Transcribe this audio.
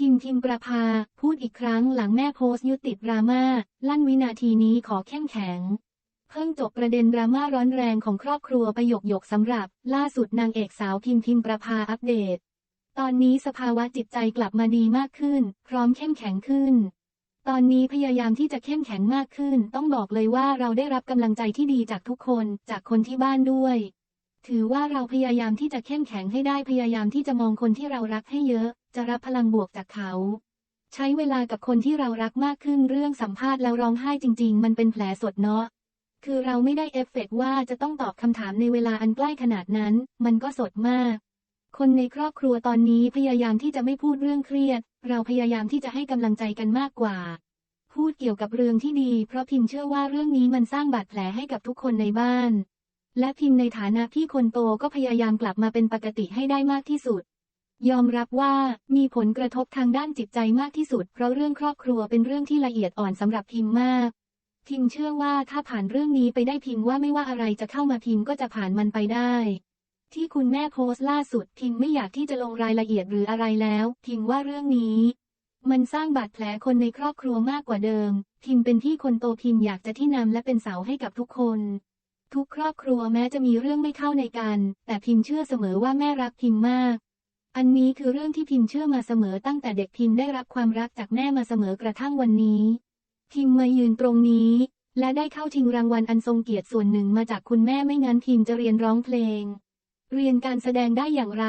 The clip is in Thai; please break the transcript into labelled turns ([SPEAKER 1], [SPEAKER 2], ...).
[SPEAKER 1] พิมพ์ทิมประภา พูดอีกครั้งหลังแม่โพสต์ยุติดราม่า ลั่นวินาทีนี้ขอเข้มแข็ง เพิ่งจบประเด็นดราม่าร้อนแรงของครอบครัวประโยคหยกสำหรับ ล่าสุดนางเอกสาวพิมพิมประภาอัปเดต ตอนนี้สภาวะจิตใจกลับมาดีมากขึ้น พร้อมเข้มแข็งขึ้น ตอนนี้พยายามที่จะเข้มแข็งมากขึ้น ต้องบอกเลยว่าเราได้รับกำลังใจที่ดีจากทุกคน จากคนที่บ้านด้วย ถือว่าเราพยายามที่จะเข้มแข็งให้ได้พยายามที่จะมองคนที่เรารักให้เยอะ จะรับพลังบวกจากเขา ใช้เวลากับคนที่เรารักมากขึ้นเรื่องสัมภาษณ์แล้วร้องไห้จริง ๆ มันเป็นแผลสดเนาะคือเราไม่ได้เอฟเฟกต์ว่าจะต้องตอบคำถามในเวลาอันใกล้ขนาดนั้น มันก็สดมาก คนในครอบครัวตอนนี้พยายามที่จะไม่พูดเรื่องเครียด เราพยายามที่จะให้กำลังใจกันมากกว่า พูดเกี่ยวกับเรื่องที่ดี เพราะพิมพ์เชื่อว่าเรื่องนี้มันสร้างบาดแผลให้กับทุกคนในบ้าน และพิมพ์ในฐานะที่คนโตก็พยายามกลับมาเป็นปกติให้ได้มากที่สุด ยอมรับว่ามีผลกระทบทางด้านจิตใจมากที่สุด เพราะเรื่องครอบครัวเป็นเรื่องที่ละเอียดอ่อนสำหรับพิมพ์มาก พิมพ์เชื่อว่าถ้าผ่านเรื่องนี้ไปได้พิมพ์ว่าไม่ว่าอะไรจะเข้ามาพิมพ์ก็จะผ่านมันไปได้ ที่คุณแม่โพสต์ล่าสุดพิมพ์ไม่อยากที่จะลงรายละเอียดหรืออะไรแล้ว พิมพ์ว่าเรื่องนี้ มันสร้างบาดแผลคนในครอบครัวมากกว่าเดิม พิมพ์เป็นที่คนโตพิมพ์อยากจะที่นำและเป็นเสาให้กับทุกคนทุกครอบครัวแม้จะมีเรื่องไม่เข้าในกัน แต่พิมพ์เชื่อเสมอว่าแม่รักพิมพ์มาก อันนี้คือเรื่องที่พิมพ์เชื่อมาเสมอตั้งแต่เด็กพิมพ์ได้รับความรักจากแม่มาเสมอกระทั่งวันนี้ พิมพ์มายืนตรงนี้ และได้เข้าชิงรางวัลอันทรงเกียรติส่วนหนึ่งมาจากคุณแม่ไม่งั้นพิมพ์จะเรียนร้องเพลง เรียนการแสดงได้อย่างไร